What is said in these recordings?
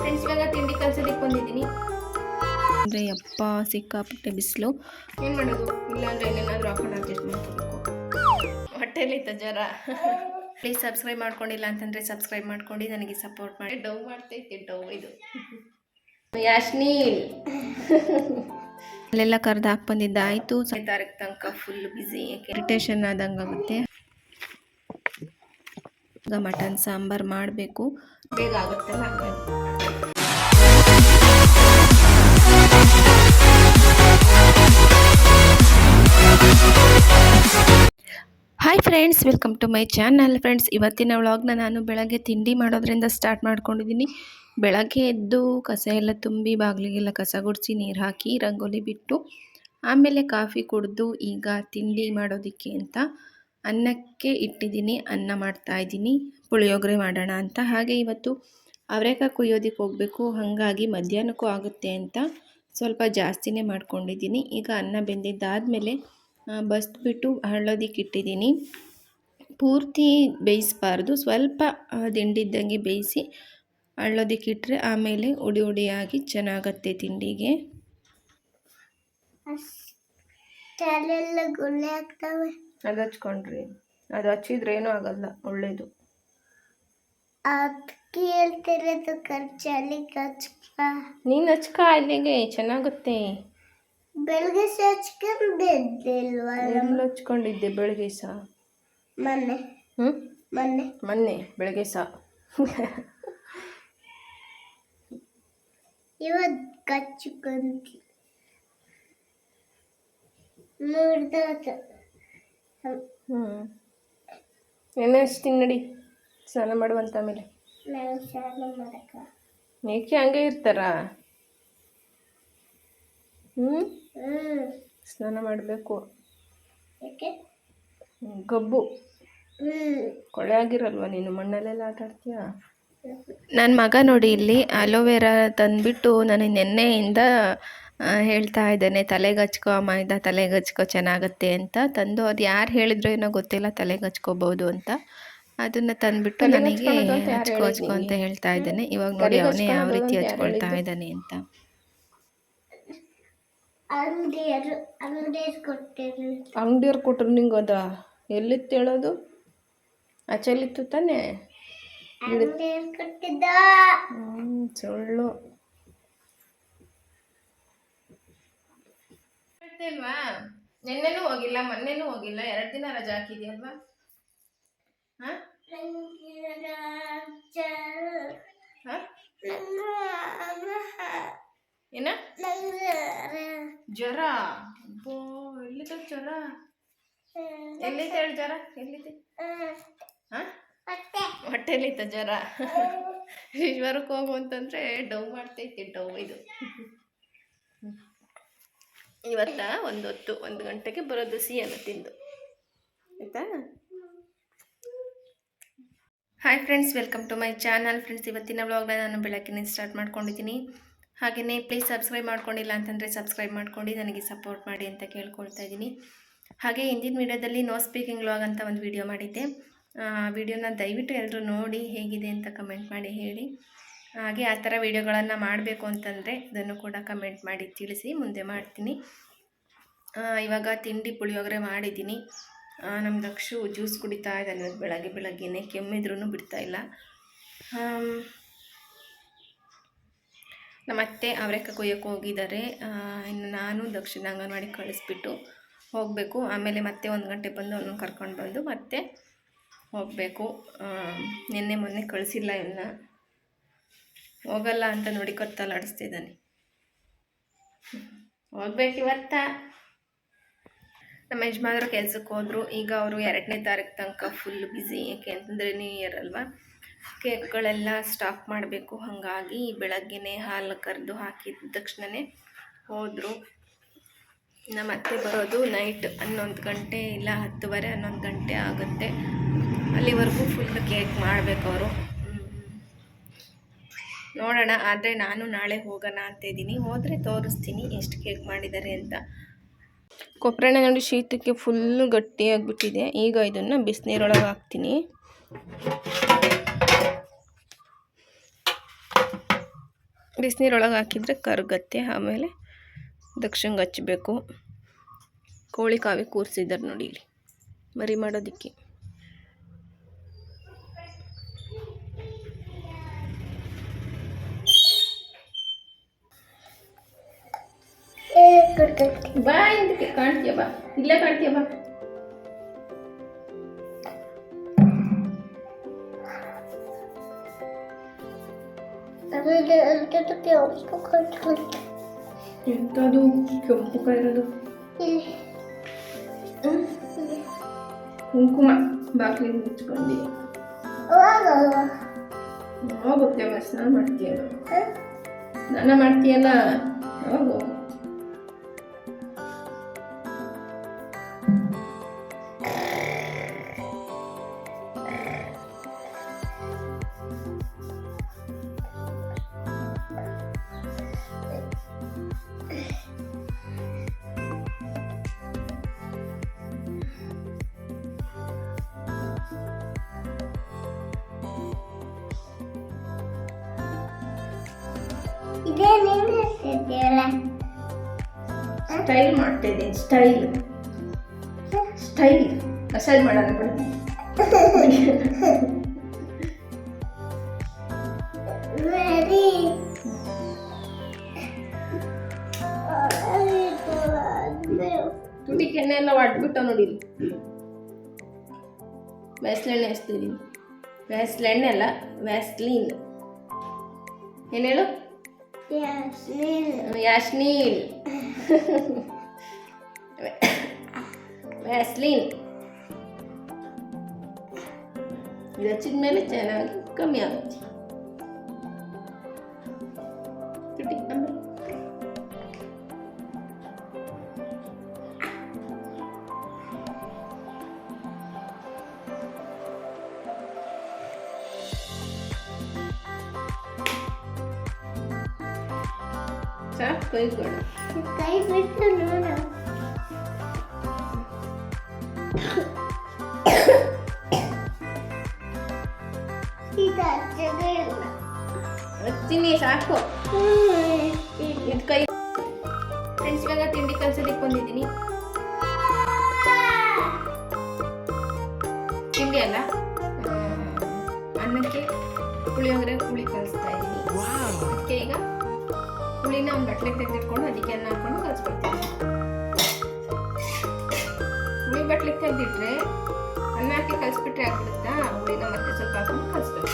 Friends ಇವಾಗ ತಿಂಡಿ ಕಲ್ಸೋದಕ್ಕೆ ಬಂದಿದ್ದೀನಿ. ಅಂದರೆ ಯಪ್ಪ ಸಿಕ್ಕಾಪಟ್ಟೆ ಬಿಸಿಲು. ಏನು ಮಾಡೋದು? ಇಲ್ಲಾಂದ್ರೆ ಏನೇನಾದರೂ ಹಾಕೊಂಡು ಅಡ್ಜಸ್ಟ್ ಮಾಡ್ಕೋಬೇಕು. ಹೊಟ್ಟೆಲಿತ್ತ ಜ್ವರ. ಪ್ಲೀಸ್ ಸಬ್ಸ್ಕ್ರೈಬ್ ಮಾಡ್ಕೊಂಡಿಲ್ಲ ಅಂತಂದರೆ ಸಬ್ಸ್ಕ್ರೈಬ್ ಮಾಡ್ಕೊಂಡು ನನಗೆ ಸಪೋರ್ಟ್ ಮಾಡಿ. ಡವ್ ಮಾಡ್ತೈತೆ ಡವ್ ಇದು. ಯಾಶ್ನೀಲ್. ಅಲ್ಲೆಲ್ಲ ಕರೆದು ಹಾಕಿ ಬಂದಿದ್ದ ಆಯಿತು. ತಾರೀಕು ತನಕ ಫುಲ್ ಬ್ಯುಸಿ ಇರಿಟೇಷನ್ ಆದಂಗೆ ಆಗುತ್ತೆ. ಈಗ ಮಟನ್ ಸಾಂಬಾರು ಮಾಡಬೇಕು. ಬೇಗ ಆಗುತ್ತಲ್ಲ hi friends welcome to my channel friends ಇವತ್ತಿನ ವ್ಲಾಗ್ನ ನಾನು ಬೆಳಗ್ಗೆ ತಿಂಡಿ ಮಾಡೋದ್ರಿಂದ ಸ್ಟಾರ್ಟ್ ಮಾಡ್ಕೊಂಡಿದ್ದೀನಿ ಬೆಳಗ್ಗೆ ಎದ್ದು ಕಸ ಎಲ್ಲ ತುಂಬಿ ಬಾಗಿಲಿಗೆಲ್ಲ ಕಸ ಗುಡಿಸಿ ನೀರು ಹಾಕಿ ರಂಗೋಲಿ ಬಿಟ್ಟು, ಆಮೇಲೆ ಕಾಫಿ ಕುಡಿದು ಈಗ ತಿಂಡಿ ಮಾಡೋದಕ್ಕೆ ಅಂತ ಅನ್ನಕ್ಕೆ ಇಟ್ಟಿದ್ದೀನಿ ಅನ್ನ ಮಾಡ್ತಾ ಇದ್ದೀನಿ ಪುಳಿಯೋಗರೆ ಮಾಡೋಣ ಅಂತ. ಹಾಗೆ ಇವತ್ತು ಅವರೆಕಾಯಿ ಕುಯ್ಯೋದಕ್ಕೆ ಹೋಗಬೇಕು, ಹಾಗಾಗಿ ಮಧ್ಯಾಹ್ನಕ್ಕೂ ಆಗುತ್ತೆ ಅಂತ ಸ್ವಲ್ಪ ಜಾಸ್ತಿನೇ ಮಾಡ್ಕೊಂಡಿದ್ದೀನಿ ಈಗ ಅನ್ನ ಬೆಂದಿದ್ದಾದಮೇಲೆ ಬಸ್ಬಿಟ್ಟು ಹಳ್ಳೋದಿಕ್ಕೆ ಇಟ್ಟಿದ್ದೀನಿ. ಪೂರ್ತಿ ಬೇಯಿಸಬಾರ್ದು. ಸ್ವಲ್ಪ ಆ, ದಿಂಡಿದ್ದಂಗೆ ಬೇಯಿಸಿ ಹಳ್ಳೋದಿಕ್ಕೆ ಇಟ್ಟರೆ ಆಮೇಲೆ ಉಡಿ ಉಡಿಯಾಗಿ ಚೆನ್ನಾಗತ್ತೆ ತಿಂಡಿಗೆ. ಗುಳ್ಳೆ ಆಗ್ತವೆ. ಅದು ಹಚ್ಕೊಂಡ್ರಿ. ಅದು ಹಚ್ಚಿದ್ರೆ ಏನೂ ಆಗಲ್ಲ ಒಳ್ಳೇದು. ನೀನು ಹಚ್ಕ ಅಲ್ಲಿಗೆ. ಚೆನ್ನಾಗುತ್ತೆ. ಬೆಳಗ್ಗೆ ಹಚ್ಕೊಂಡಿದ್ದಿಲ್ವ ಎಲ್ಲ ಹಚ್ಕೊಂಡಿದ್ದೆ ಬೆಳಗ್ಗೆ ಸಹ ಮೊನ್ನೆ. ಹ್ಞೂ ಮೊನ್ನೆ. ಮೊನ್ನೆ ಬೆಳಗ್ಗೆ ಸಹ ಇವತ್ತು ಕಚ್ಕೊಂತಿ. ಹ್ಞೂ ಎಣ್ಣೆ ಹಚ್ತೀನಿ ನಡಿ ಸ್ನಾನ ಮಾಡುವಂತ ಆಮೇಲೆ. ನಾವು ಸ್ನಾನ ಮಾಡಕ ಏಕೆ ಹಂಗೆ ಇರ್ತಾರ? ಹ್ಞೂ ಹ್ಮ್? ಸ್ನಾನ ಮಾಡಬೇಕು. ಯಾಕೆ? ಗಬ್ಬು. ಕೊಳೆ ಆಗಿರಲ್ವ ನೀನು? ಮಣ್ಣಲ್ಲೆಲ್ಲ ಆಟ ಆಡ್ತೀಯಾ? ನನ್ನ ಮಗ ನೋಡಿ ಇಲ್ಲಿ ಅಲೋವೆರಾ ತಂದ್ಬಿಟ್ಟು ನನಗೆ ನೆನ್ನೆಯಿಂದ ಹೇಳ್ತಾ ಇದ್ದಾನೆ ತಲೆಗೆ ಹಚ್ಕೋ ಅಮ್ಮ ಇದ್ದ ತಲೆಗೆ ಹಚ್ಕೋ ಚೆನ್ನಾಗತ್ತೆ ಅಂತ. ತಂದು ಅದು ಯಾರು ಹೇಳಿದ್ರು ಏನೋ ಗೊತ್ತಿಲ್ಲ ತಲೆಗೆ ಹಚ್ಕೋಬೋದು ಅಂತ. ಅದನ್ನು ತಂದುಬಿಟ್ಟು ನನಗೆ ಹಚ್ಕೋ ಹಚ್ಕೋ ಅಂತ ಹೇಳ್ತಾ ಇದ್ದಾನೆ. ಇವಾಗ ನೋಡಿ ಅವನೇ ಯಾವ ರೀತಿ ಹಚ್ಕೊಳ್ತಾ ಇದ್ದಾನೆ ಅಂತ. ಅಂಗಡಿಯರು ಅಂಗಡಿಯರು ಕೊಟ್ಟಿರು ಅಂಗಡಿಯವ್ರು ಕೊಟ್ರು ನಿಂಗೆ ಅದ. ಎಲ್ಲಿತ್ತು ಹೇಳೋದು? ಆಚೆಲಿತ್ತು ತಾನೇ? ಅಂಗಡಿಯರು ಕೊಟ್ಟಿದ್ದ. ಹ್ಞೂ ಸುಳ್ಳು ಅಲ್ವಾ ನಿನ್ನೆನೂ ಹೋಗಿಲ್ಲ ಮೊನ್ನೆನೂ ಹೋಗಿಲ್ಲ. ಎರಡು ದಿನ ರಜಾ ಹಾಕಿದ್ಯಲ್ವಾ? ಹಾಂ? ಹಾಂ? ಏನ? ಜ್ವರ? ಅಬ್ಬೋ ಎಲ್ಲಿದೆ ಜ್ವರ? ಎಲ್ಲಿದೆ ಹೇಳಿ ಜ್ವರ? ಎಲ್ಲಿದೆ ಹಾಂ? ಹೊಟ್ಟೆಲಿತ್ತ ಜ್ವರ? ಜ್ವರಕ್ಕೆ ಹೋಗು ಅಂತಂದರೆ ಡವ್ ಮಾಡ್ತೈತಿ ಡವ್ ಇದು. ಇವತ್ತ ಒಂದು ಹೊತ್ತು ಒಂದು ಗಂಟೆಗೆ ಬರೋದು ಸಿಹಿಯನ್ನು ತಿಂದು. ಆಯಿತಾ? Hi friends welcome to my channel friends ಇವತ್ತಿನ ವ್ಲಾಗ್ನ ನಾನು ಬೆಳಕಿನ ಸ್ಟಾರ್ಟ್ ಮಾಡ್ಕೊಂಡಿದ್ದೀನಿ. ಹಾಗೆಯೇ ಪ್ಲೀಸ್ ಸಬ್ಸ್ಕ್ರೈಬ್ ಮಾಡ್ಕೊಂಡಿಲ್ಲ ಅಂತಂದರೆ ಸಬ್ಸ್ಕ್ರೈಬ್ ಮಾಡ್ಕೊಂಡು ನನಗೆ ಸಪೋರ್ಟ್ ಮಾಡಿ ಅಂತ ಕೇಳ್ಕೊಳ್ತಾ ಇದ್ದೀನಿ. ಹಾಗೆ ಹಿಂದಿನ ವೀಡಿಯೋದಲ್ಲಿ ನೋ ಸ್ಪೀಕಿಂಗ್ ಲಾಗ್ ಅಂತ ಒಂದು ವಿಡಿಯೋ ಮಾಡಿದ್ದೆ. ವಿಡಿಯೋನ ದಯವಿಟ್ಟು ಎಲ್ಲರೂ ನೋಡಿ ಹೇಗಿದೆ ಅಂತ ಕಮೆಂಟ್ ಮಾಡಿ ಹೇಳಿ. ಹಾಗೆ ಆ ಥರ ವಿಡಿಯೋಗಳನ್ನು ಮಾಡಬೇಕು ಅಂತಂದರೆ ಅದನ್ನು ಕೂಡ ಕಮೆಂಟ್ ಮಾಡಿ ತಿಳಿಸಿ, ಮುಂದೆ ಮಾಡ್ತೀನಿ. ಇವಾಗ ತಿಂಡಿ ಪುಳಿಯೋಗರೆ ಮಾಡಿದ್ದೀನಿ. ನಮ್ಮ ದಕ್ಷು ಜ್ಯೂಸ್ ಕುಡಿತಾ ಇದ್ದಾನೆ, ಬೆಳಗ್ಗೆ ಬೆಳಗ್ಗೆನೆ ಕೆಮ್ಮಿದ್ರೂ ಬಿಡ್ತಾ ಇಲ್ಲ ಅವರೇಕ ಕೊಯ್ಯೋಕ್ಕೆ ಹೋಗಿದ್ದಾರೆ. ಇನ್ನು ನಾನು ದಕ್ಷಿಣ ಅಂಗನವಾಡಿ ಕಳಿಸ್ಬಿಟ್ಟು ಹೋಗಬೇಕು. ಆಮೇಲೆ ಮತ್ತೆ ಒಂದು ಗಂಟೆ ಬಂದು ಅವನನ್ನು ಕರ್ಕೊಂಡು ಬಂದು ಮತ್ತೆ ಹೋಗಬೇಕು. ನಿನ್ನೆ ಮೊನ್ನೆ ಕಳಿಸಿಲ್ಲ ಇವನ್ನ ಹೋಗಲ್ಲ ಅಂತ ನೋಡಿ ಕತ್ತಲಾಡಿಸ್ತಿದ್ದಾನೆ. ಹೋಗ್ಬೇಕು ಇವತ್ತ. ನಮ್ಮ ಯಜಮಾನರು ಕೆಲ್ಸಕ್ಕೆ ಹೋದರು. ಈಗ ಅವರು ಎರಡನೇ ತಾರೀಕು ತನಕ ಫುಲ್ ಬ್ಯುಸಿ ಯಾಕೆ ಅಂತಂದರೆ ನ್ಯೂ ಇಯರ್ ಅಲ್ವಾ? ಕೇಕ್ಗಳೆಲ್ಲ ಸ್ಟಾಕ್ ಮಾಡಬೇಕು. ಹಾಗಾಗಿ ಬೆಳಗ್ಗೆನೇ ಹಾಲು ಕರೆದು ಹಾಕಿದ ತಕ್ಷಣವೇ ಹೋದರು. ನಮ್ಮ ಅತ್ತೆ ಬರೋದು ನೈಟ್ ಹನ್ನೊಂದು ಗಂಟೆ ಇಲ್ಲ ಹತ್ತುವರೆ ಹನ್ನೊಂದು ಗಂಟೆ ಆಗುತ್ತೆ. ಅಲ್ಲಿವರೆಗೂ ಫುಲ್ ಕೇಕ್ ಮಾಡಬೇಕು ಅವರು. ನೋಡೋಣ, ಆದರೆ ನಾನು ನಾಳೆ ಹೋಗೋಣ ಅಂತ ಇದ್ದೀನಿ. ಹೋದರೆ ತೋರಿಸ್ತೀನಿ ಎಷ್ಟು ಕೇಕ್ ಮಾಡಿದ್ದಾರೆ ಅಂತ. ಕೊಬ್ಬರೆಣ್ಣೆ ನೋಡಿ ಶೀತಕ್ಕೆ ಫುಲ್ಲು ಗಟ್ಟಿಯಾಗಿಬಿಟ್ಟಿದೆ. ಈಗ ಇದನ್ನು ಬಿಸಿನೀರೊಳಗೆ ಹಾಕ್ತೀನಿ. ಬಿಸಿನೀರೊಳಗೆ ಹಾಕಿದರೆ ಕರಗತ್ತೆ, ಆಮೇಲೆ ದಕ್ಷಿಣಗೆ ಹಚ್ಚಬೇಕು ಕೋಳಿ ಕಾವಿ ಕೂರಿಸಿದ್ದಾರೆ ನೋಡಿ ಇಲ್ಲಿ, ಮರಿ ಮಾಡೋದಕ್ಕೆ. ಬಾ ಇದಕ್ಕೆ ಕಾಣ್ತೀಯ, ಬಾ. ಇಲ್ಲೇ ಕಾಣ್ತೀಯ, ಬಾ. ಆಮೇಲೆ ಅದಕ್ಕೆ ಕೆಂಪು ಕೊಡ್ತೈತಿ ಎಂಥದ್ದು ಕೆಂಪು ಇಲ್ಲಿ ಕುಂಕುಮ ಬಾಗಿಲಿಗೆ ಮುಚ್ಕೊಂಡು ಹೋಗುತ್ತೆ ನಾನು ಸ್ನಾನ ಮಾಡ್ತೀಯಲ್ಲ ಸ್ನಾನ ಮಾಡ್ತೀಯಲ್ಲ ಹೋಗು ಸ್ಟೈಲ್ ಮಾಡ್ತಾ ಇದ್ದೀನಿ ಸ್ಟೈಲ್ ಸ್ಟೈಲ್ ಮಸಾಜ್ ಮಾಡೋಣ ಬಿಡು. ತುಟಿ ಕೆನ್ನೆ ಎಲ್ಲ ಒಡ್ಬಿಟ್ಟ ನೋಡಿ. ವ್ಯಾಸ್ಲೆಣ್ಣೆ ಹಚ್ತಿದ್ದೀನಿ ವ್ಯಾಸ್ಲೆಣ್ಣೆ ಅಲ್ಲ ವ್ಯಾಸ್ಲೀನ್ ಏನು ಹೇಳು ಯಾಸ್ನೀಲ್ ವ್ಯಾಸ್ಲೀನ್ ಇದು ಹಚ್ಚಿದ ಮೇಲೆ ಚೆನ್ನಾಗಿ ಕಮ್ಮಿ ಆಗುತ್ತೆ ಸಾಕು ಕೈಗಳು ಕೈ ಬಿಟ್ಟು ನೋಡು. ಹಚ್ತೀನಿ ಸಾಕು. ಹ್ಮ್. ಇದು ಕೈ ಫ್ರೆಂಡ್ಸ್ ಇವಾಗ ತಿಂಡಿ ಕಲ್ಸೋದಕ್ಕೆ ಬಂದಿದ್ದೀನಿ. ತಿಂಡಿ ಅಲ್ಲ? ಅನ್ನಕ್ಕೆ ಅನ್ನಕ್ಕೆ ಪುಳಿಯೋಗರೆ ಹುಳಿ ಕಲಿಸ್ತಾ ಇದ್ದೀನಿ. ಅದಕ್ಕೆ ಈಗ ಹುಳಿನ ಒಂದು ಬಟ್ಲಿಗೆ ತೆಗೆದಿಟ್ಕೊಂಡು ಅದಕ್ಕೆ ಅನ್ನ ಹಾಕೊಂಡು ಕಲಿಸ್ಕೊಡ್ತೀನಿ ಹುಳಿ ಬಟ್ಲಿಗೆ ತೆಗೆದಿಟ್ರೆ ಅನ್ನ ಹಾಕಿ ಕಲಿಸ್ಬಿಟ್ರೆ ಆಗ್ಬಿಡುತ್ತಾ? ಹುಳಿನ ಮತ್ತೆ ಸ್ವಲ್ಪ ಹಾಕೊಂಡು ಕಲಿಸ್ಬೇಕು.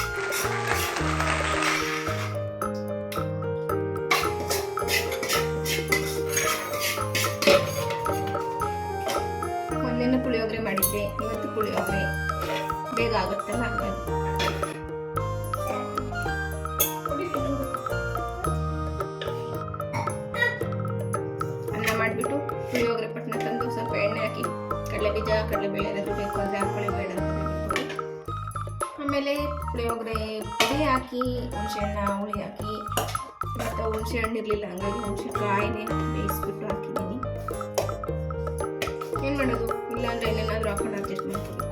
ಮೊನ್ನೆನೂ ಪುಳಿಯೋಗರೆ ಮಾಡಿದ್ದೆ. ಇವತ್ತು ಪುಳಿಯೋಗರೆ. ಬೇಗ ಆಗುತ್ತಲ್ಲ ಹಾಗಾಗಿ ಹುಣಸೆಹಣ್ಣ ಹುಳಿ ಹಾಕಿ ಮತ್ತು ಹುಣಸೆ ಹಣ್ಣು ಇರಲಿಲ್ಲ ಹಂಗಾಗಿ ಹುಣಸೆ ಕಾಯಿನೇ ಬೇಯಿಸ್ಬಿಟ್ಟು ಹಾಕಿದ್ದೀನಿ ಏನು ಮಾಡೋದು ಇಲ್ಲಾಂದ್ರೆ ಏನೇನಾದರೂ ಹಾಕೊಂಡು ಅಡ್ಜಸ್ಟ್ ಮಾಡ್ಕೋಬೇಕು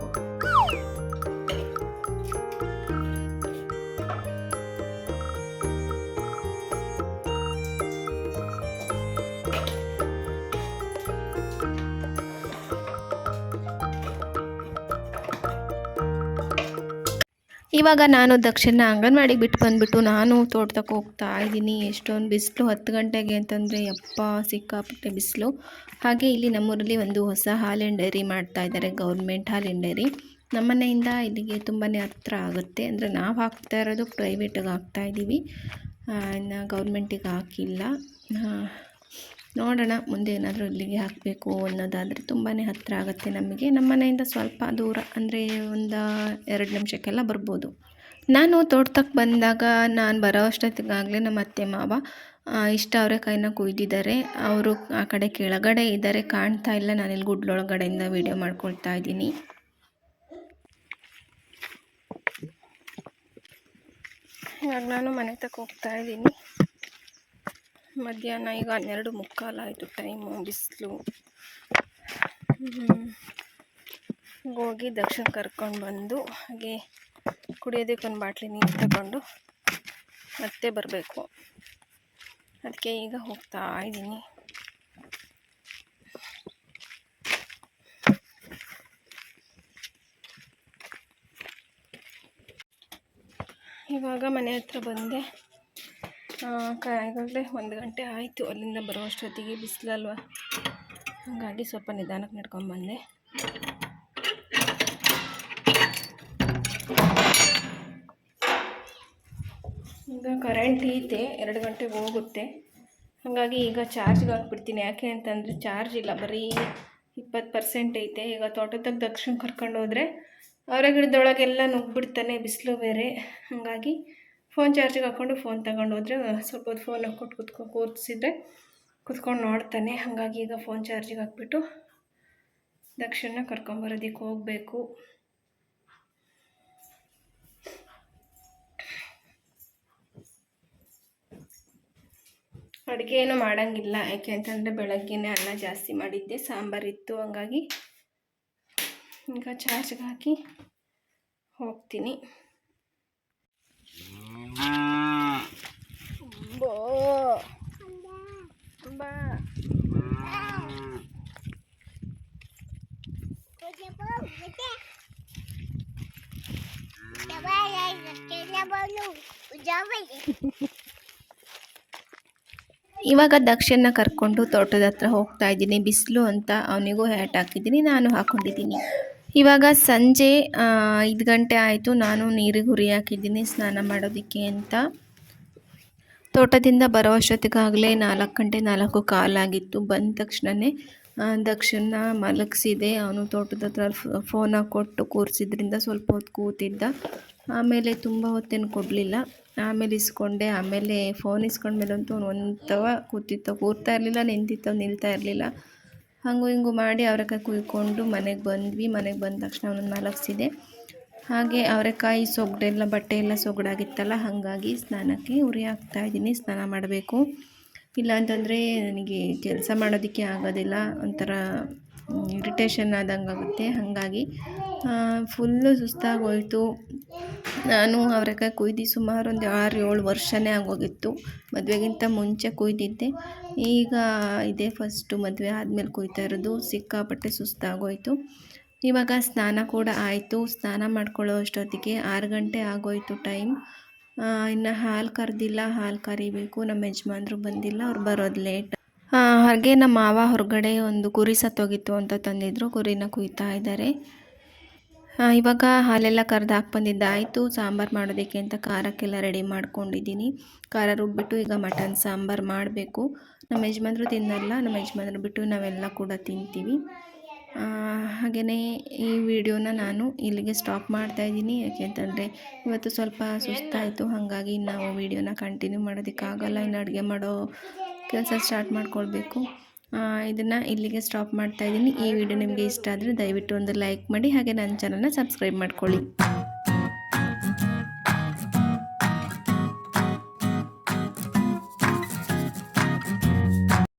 ಇವಾಗ ನಾನು ದಕ್ಷಿಣ ಅಂಗನವಾಡಿಗೆ ಬಿಟ್ಟು ಬಂದುಬಿಟ್ಟು ನಾನು ತೋಟದಕ್ಕೆ ಹೋಗ್ತಾ ಇದ್ದೀನಿ. ಎಷ್ಟೊಂದು ಬಿಸಿಲು, ಹತ್ತು ಗಂಟೆಗೆ ಅಂತಂದರೆ ಯಪ್ಪ ಸಿಕ್ಕಾಪಟ್ಟೆ ಬಿಸಿಲು. ಹಾಗೆ ಇಲ್ಲಿ ನಮ್ಮೂರಲ್ಲಿ ಒಂದು ಹೊಸ ಹಾಲಿನ ಡೈರಿ ಮಾಡ್ತಾ ಇದ್ದಾರೆ, ಗೌರ್ಮೆಂಟ್ ಹಾಲಿನ ಡೈರಿ ನಮ್ಮನೆಯಿಂದ ಇಲ್ಲಿಗೆ ತುಂಬಾ ಹತ್ರ ಆಗುತ್ತೆ. ಅಂದರೆ ನಾವು ಹಾಕ್ತಾ ಇರೋದು ಪ್ರೈವೇಟಿಗೆ ಹಾಕ್ತಾ ಇದ್ದೀವಿ. ಇನ್ನು ಗೌರ್ಮೆಂಟಿಗೆ ಹಾಕಿಲ್ಲ. ನೋಡೋಣ, ಮುಂದೆ ಏನಾದರೂ ಇಲ್ಲಿಗೆ ಹಾಕಬೇಕು ಅನ್ನೋದಾದರೆ ತುಂಬಾ ಹತ್ತಿರ ಆಗುತ್ತೆ ನಮಗೆ. ನಮ್ಮ ಮನೆಯಿಂದ ಸ್ವಲ್ಪ ದೂರ, ಅಂದರೆ ಒಂದು ಎರಡು ನಿಮಿಷಕ್ಕೆಲ್ಲ ಬರ್ಬೋದು. ನಾನು ತೋಟಕ್ಕೆ ಬಂದಾಗ ನಾನು ಬರೋ ಅಷ್ಟೊತ್ತಿಗಾಗಲೇ ನಮ್ಮ ಅತ್ತೆ ಮಾವ ಇಷ್ಟ ಅವರೇ ಕೈನ ಕುಯ್ದಿದ್ದಾರೆ. ಅವರು ಆ ಕಡೆ ಕೆಳಗಡೆ ಇದ್ದಾರೆ, ಕಾಣ್ತಾ ಇಲ್ಲ. ನಾನಿಲ್ಲಿ ಗುಡ್ಲೊಳಗಡೆಯಿಂದ ವೀಡಿಯೋ ಮಾಡ್ಕೊಳ್ತಾ ಇದ್ದೀನಿ. ಇವಾಗ ನಾನು ಮನೆ ತಕ್ಕ ಹೋಗ್ತಾ ಇದ್ದೀನಿ. ಮಧ್ಯಾಹ್ನ ಈಗ ಹನ್ನೆರಡು ಮುಕ್ಕಾಲಾಯಿತು ಟೈಮು ಬಿಸಿಲು. ಹೋಗಿ ದಕ್ಷಿಣ ಕರ್ಕೊಂಡು ಬಂದು ಹಾಗೆ ಕುಡಿಯೋದಕ್ಕೆ ಒಂದು ಬಾಟ್ಲಿ ನೀರು ತಗೊಂಡು ಮತ್ತೆ ಬರಬೇಕು. ಅದಕ್ಕೆ ಈಗ ಹೋಗ್ತಾ ಇದ್ದೀನಿ ಇವಾಗ ಮನೆ ಹತ್ರ ಬಂದೆ. ಈಗಾಗಲೇ ಒಂದು ಗಂಟೆ ಆಯಿತು. ಅಲ್ಲಿಂದ ಬರೋ ಅಷ್ಟೊತ್ತಿಗೆ ಬಿಸಿಲಲ್ವ? ಹಾಗಾಗಿ ಸ್ವಲ್ಪ ನಿಧಾನಕ್ಕೆ ನಡ್ಕೊಂಬಂದೆ ಈಗ ಕರೆಂಟ್ ಐತೆ. ಎರಡು ಗಂಟೆಗೆ ಹೋಗುತ್ತೆ. ಹಾಗಾಗಿ ಈಗ ಚಾರ್ಜ್ಗೆ ಹಾಕ್ಬಿಡ್ತೀನಿ. ಯಾಕೆ ಅಂತಂದರೆ ಚಾರ್ಜ್ ಇಲ್ಲ. ಬರೀ ಇಪ್ಪತ್ತು ಪರ್ಸೆಂಟ್ ಐತೆ. ಈಗ ತೋಟದಾಗ ದಕ್ಷಿಣ ಕರ್ಕೊಂಡು ಹೋದರೆ ಅವರ ಗಿಡದೊಳಗೆಲ್ಲ ನುಗ್ಗಿಬಿಡ್ತಾನೆ. ಬಿಸಿಲು ಬೇರೆ. ಹಾಗಾಗಿ ಫೋನ್ ಚಾರ್ಜಿಗೆ ಹಾಕ್ಕೊಂಡು ಫೋನ್ ತಗೊಂಡು ಹೋದರೆ ಸ್ವಲ್ಪ ಹೊತ್ತು ಫೋನ್ ಹಾಕ್ಕೊಟ್ಟು ಕುತ್ಕೊ ಕೂರಿಸಿದ್ರೆ ಕುತ್ಕೊಂಡು ನೋಡ್ತಾನೆ. ಹಾಗಾಗಿ ಈಗ ಫೋನ್ ಚಾರ್ಜಿಗೆ ಹಾಕ್ಬಿಟ್ಟು ದಕ್ಷಿಣ ಕರ್ಕೊಂಬರೋದಕ್ಕೆ ಹೋಗಬೇಕು. ಅಡುಗೆ ಏನು ಮಾಡೋಂಗಿಲ್ಲ. ಯಾಕೆ ಅಂತಂದರೆ ಬೆಳಗ್ಗೆನೇ ಅನ್ನ ಜಾಸ್ತಿ ಮಾಡಿದ್ದೆ ಸಾಂಬಾರಿತ್ತು ಹಂಗಾಗಿ ಈಗ ಚಾರ್ಜ್ಗೆ ಹಾಕಿ ಹೋಗ್ತೀನಿ. ಇವಾಗ ದಕ್ಷಿಣ ಕರ್ಕೊಂಡು ತೋಟದ ಹತ್ರ ಹೋಗ್ತಾ ಇದ್ದೀನಿ. ಬಿಸಿಲು ಅಂತ ಅವನಿಗೂ ಹ್ಯಾಟ್ ಹಾಕಿದ್ದೀನಿ, ನಾನು ಹಾಕೊಂಡಿದ್ದೀನಿ. ಇವಾಗ ಸಂಜೆ ಐದು ಗಂಟೆ ಆಯಿತು. ನಾನು ನೀರಿಗೆ ಹುರಿ ಹಾಕಿದ್ದೀನಿ, ಸ್ನಾನ ಮಾಡೋದಕ್ಕೆ ಅಂತ. ತೋಟದಿಂದ ಬರೋ ಅಷ್ಟೊತ್ತಿಗಾಗಲೇ ನಾಲ್ಕು ಗಂಟೆ ನಾಲ್ಕು ಕಾಲಾಗಿತ್ತು. ಬಂದ ತಕ್ಷಣವೇ ದಕ್ಷಿಣ ಮಲಗಿಸಿದೆ. ಅವನು ತೋಟದ ಹತ್ರ ಫೋನ್ ಕೊಟ್ಟು ಕೂರಿಸಿದ್ರಿಂದ ಸ್ವಲ್ಪ ಹೊತ್ತು ಕೂತಿದ್ದ. ಆಮೇಲೆ ತುಂಬ ಹೊತ್ತೇನು ಕೊಡಲಿಲ್ಲ. ಆಮೇಲೆ ಇಸ್ಕೊಂಡೆ. ಆಮೇಲೆ ಫೋನ್ ಇಸ್ಕೊಂಡ್ಮೇಲಂತೂ ಅವ್ನು ಒಂಥವ ಕೂತಿತ್ತ. ಕೂರ್ತಾ ಇರಲಿಲ್ಲ ನಿಂತಿತ್ತವ ನಿಲ್ತಾ ಇರಲಿಲ್ಲ. ಹಂಗು ಹಿಂಗು ಮಾಡಿ ಅವರೆಕಾಯಿ ಕುಯ್ಕೊಂಡು ಮನೆಗೆ ಬಂದ್ವಿ. ಮನೆಗೆ ಬಂದ ತಕ್ಷಣ ಅವನನ್ನು ಮಲಗಿಸಿದೆ. ಹಾಗೆ ಅವರೆಕಾಯಿ ಸೊಗಡೆಲ್ಲ ಬಟ್ಟೆ ಎಲ್ಲ ಸೊಗಡಾಗಿತ್ತಲ್ಲ, ಹಾಗಾಗಿ ಸ್ನಾನಕ್ಕೆ ಉರಿ ಹಾಕ್ತಾ ಇದ್ದೀನಿ, ಸ್ನಾನ ಮಾಡಬೇಕು. ಇಲ್ಲ ಅಂತಂದರೆ ನನಗೆ ಕೆಲಸ ಮಾಡೋದಕ್ಕೆ ಆಗೋದಿಲ್ಲ, ಒಂಥರ ಇರಿಟೇಷನ್ ಆದಂಗೆ ಆಗುತ್ತೆ. ಹಾಗಾಗಿ ಫುಲ್ಲು ಸುಸ್ತಾಗೋಯಿತು. ನಾನು ಅವರೆಕಾಯಿ ಕುಯ್ದು ಸುಮಾರು ಒಂದು ಆರು ಏಳು ವರ್ಷನೇ ಆಗೋಗಿತ್ತು. ಮದುವೆಗಿಂತ ಮುಂಚೆ ಕುಯ್ದಿದ್ದೆ. ಈಗ ಇದೇ ಫಸ್ಟು ಮದುವೆ ಆದಮೇಲೆ ಕುಯ್ತಾ ಇರೋದು. ಸಿಕ್ಕಾಪಟ್ಟೆ ಸುಸ್ತಾಗೋಯಿತು. ಇವಾಗ ಸ್ನಾನ ಕೂಡ ಆಯಿತು. ಸ್ನಾನ ಮಾಡ್ಕೊಳ್ಳೋ ಅಷ್ಟೊತ್ತಿಗೆ ಆರು ಗಂಟೆ ಆಗೋಯಿತು ಟೈಮ್. ಇನ್ನು ಹಾಲು ಕರೆದಿಲ್ಲ. ಹಾಲು ಕರಿಬೇಕು. ನಮ್ಮ ಯಜಮಾನ್ರು ಬಂದಿಲ್ಲ. ಅವ್ರು ಬರೋದು ಲೇಟ್. ಹಾಗೆ ನಮ್ಮ ಮಾವ ಹೊರಗಡೆ ಒಂದು ಕುರಿ ಸತ್ತೋಗಿತ್ತು ಅಂತ ತಂದಿದ್ರು. ಕುರಿನ ಕುಯ್ತಾ ಇದ್ದಾರೆ. ಇವಾಗ ಹಾಲೆಲ್ಲ ಕರೆದು ಹಾಕಿ ಬಂದಿದ್ದಾಯಿತು ಸಾಂಬಾರು ಮಾಡೋದಕ್ಕೆ ಅಂತ ಖಾರಕ್ಕೆಲ್ಲ ರೆಡಿ ಮಾಡ್ಕೊಂಡಿದ್ದೀನಿ. ಖಾರ ರುಬ್ಬಿಟ್ಟು ಈಗ ಮಟನ್ ಸಾಂಬಾರು ಮಾಡಬೇಕು. ನಮ್ಮ ಯಜಮಾನ್ರು ತಿನ್ನಲ್ಲ. ನಮ್ಮ ಯಜಮಾನ್ರು ಬಿಟ್ಟು ನಾವೆಲ್ಲ ಕೂಡ ತಿಂತೀವಿ. ಹಾಗೆಯೇ ಈ ವಿಡಿಯೋನ ನಾನು ಇಲ್ಲಿಗೆ ಸ್ಟಾಪ್ ಮಾಡ್ತಾ ಇದ್ದೀನಿ. ಯಾಕೆಂತಂದರೆ ಇವತ್ತು ಸ್ವಲ್ಪ ಸುಸ್ತಾಯಿತು, ಹಾಗಾಗಿ ನಾವು ವಿಡಿಯೋನ ಕಂಟಿನ್ಯೂ ಮಾಡೋದಕ್ಕಾಗಲ್ಲ ಇನ್ನು ಅಡುಗೆ ಮಾಡೋ ಕೆಲಸ ಸ್ಟಾರ್ಟ್ ಮಾಡ್ಕೊಳ್ಬೇಕು. ಇದನ್ನು ಇಲ್ಲಿಗೆ ಸ್ಟಾಪ್ ಮಾಡ್ತಾ ಇದ್ದೀನಿ. ಈ ವಿಡಿಯೋ ನಿಮಗೆ ಇಷ್ಟ ಆದರೆ ದಯವಿಟ್ಟು ಒಂದು ಲೈಕ್ ಮಾಡಿ, ಹಾಗೆ ನನ್ನ ಚಾನಲ್ನ ಸಬ್ಸ್ಕ್ರೈಬ್ ಮಾಡ್ಕೊಳ್ಳಿ.